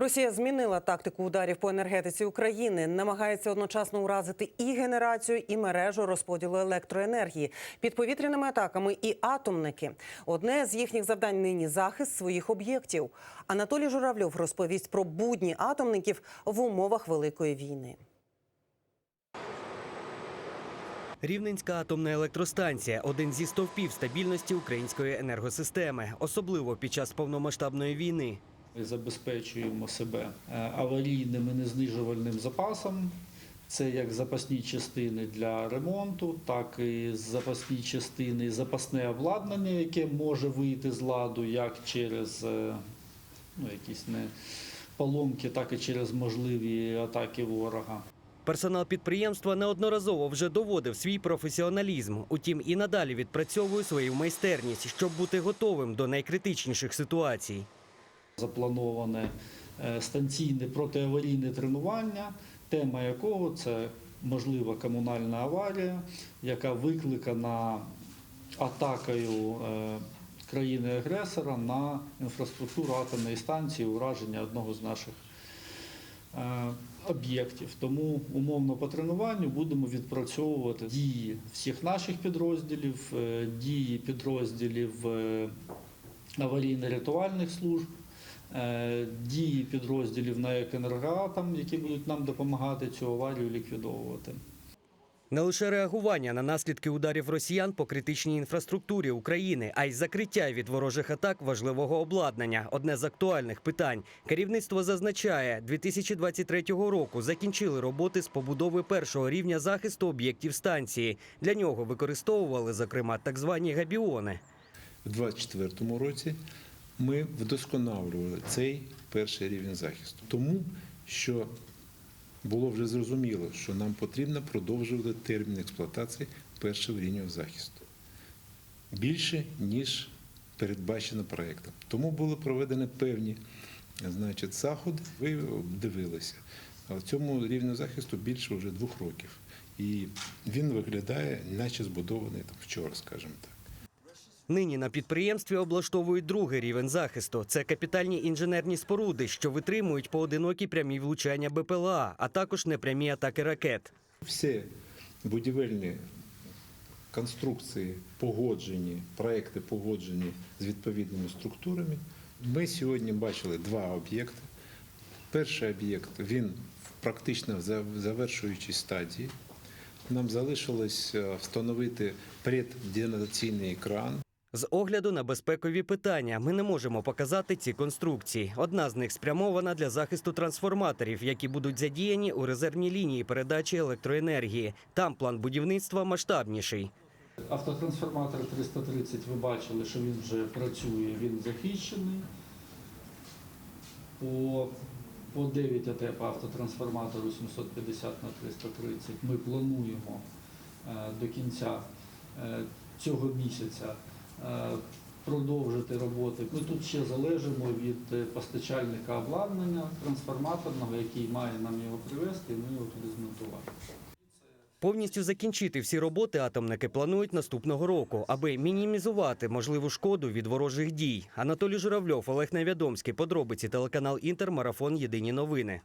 Росія змінила тактику ударів по енергетиці України, намагається одночасно уразити і генерацію, і мережу розподілу електроенергії під повітряними атаками і атомники. Одне з їхніх завдань нині захист своїх об'єктів. Анатолій Журавльов розповість про будні атомників в умовах великої війни. Рівненська атомна електростанція один зі стовпів стабільності української енергосистеми, особливо під час повномасштабної війни. Забезпечуємо себе е, аварійним і незнижувальним запасом. Це як запасні частини для ремонту, так і запасні частини, запасне обладнання, яке може вийти з ладу як через е, ну, якісь не поломки, так і через можливі атаки ворога. Персонал підприємства неодноразово вже доводив свій професіоналізм. Утім, і надалі відпрацьовує свою майстерність, щоб бути готовим до найкритичніших ситуацій. Заплановане е, станційне протиаварійне тренування, тема якого це можлива комунальна аварія, яка викликана атакою е, країни-агресора на інфраструктуру атомної станції, ураження одного з наших е, об'єктів. Тому умовно по тренуванню будемо відпрацьовувати дії всіх наших підрозділів, дії підрозділів аварійно-рятувальних служб, дії підрозділів на «Екенергоатом», які будуть нам допомагати цю аварію ліквідовувати. Не лише реагування на наслідки ударів росіян по критичній інфраструктурі України, а й закриття від ворожих атак важливого обладнання одне з актуальних питань. Керівництво зазначає, 2023 року закінчили роботи з побудови першого рівня захисту об'єктів станції. Для нього використовували зокрема так звані габіони. У 2024 році ми вдосконалювали цей перший рівень захисту, тому що було вже зрозуміло, що нам потрібно продовжувати термін експлуатації першого рівня захисту більше, ніж передбачено проєктом. Тому були проведені певні значить, заходи. Ви дивилися. А цьому рівню захисту більше вже двох років. І він виглядає, наче збудований там вчора, скажімо так. Нині на підприємстві облаштовують другий рівень захисту. Це капітальні інженерні споруди, що витримують поодинокі прямі влучання БПЛА, а також непрямі атаки ракет. Всі будівельні конструкції погоджені, проекти погоджені з відповідними структурами. Ми сьогодні бачили два об'єкти. Перший об'єкт він практично в за- завершуючій стадії. Нам залишилось е, встановити предденаційний екран. З огляду на безпекові питання ми не можемо показати ці конструкції. Одна з них спрямована для захисту трансформаторів, які будуть задіяні у резервній лінії передачі електроенергії. Там план будівництва масштабніший. Автотрансформатор 330, ви бачили, що він вже працює, він захищений. По, по 9 АТ по автотрансформатору 750 на 330 ми плануємо е, до кінця е, цього місяця продовжити роботи. Ми тут ще залежимо від е, постачальника обладнання трансформаторного, який має нам його привезти, і ми його туди змонтували. Повністю закінчити всі роботи атомники планують наступного року, аби мінімізувати можливу шкоду від ворожих дій. Анатолій Журавльов, Олег Невідомський. Подробиці телеканал Інтер. Марафон. Єдині новини.